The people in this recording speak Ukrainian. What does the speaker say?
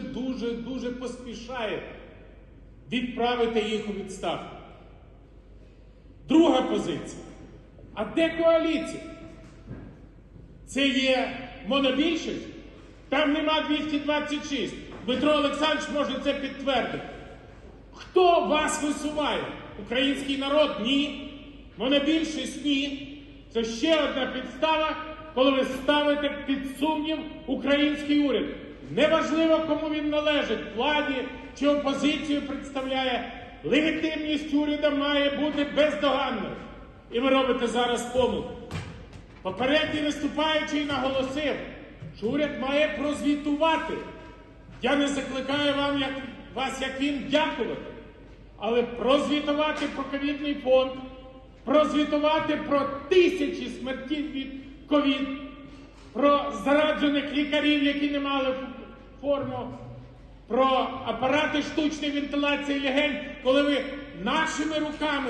дуже, дуже, дуже поспішає відправити їх у відставку. Друга позиція. А де коаліція? Це є монобільшість? Там нема 226. Дмитро Олександрович може це підтвердити. Хто вас висуває? Український народ? Ні. Монобільшість? Ні. Це ще одна підстава, коли ви ставите під сумнів український уряд. Неважливо, кому він належить, владі чи опозицію представляє. Легітимність уряду має бути бездоганною. І ви робите зараз помилку. Попередній виступаючий наголосив, що уряд має прозвітувати. Я не закликаю вам, як, вас, як він, дякувати, але прозвітувати про ковідний фонд, прозвітувати про тисячі смертів від ковід, про зараджених лікарів, які не мали форму, про апарати штучної вентиляції легень, коли ви нашими руками.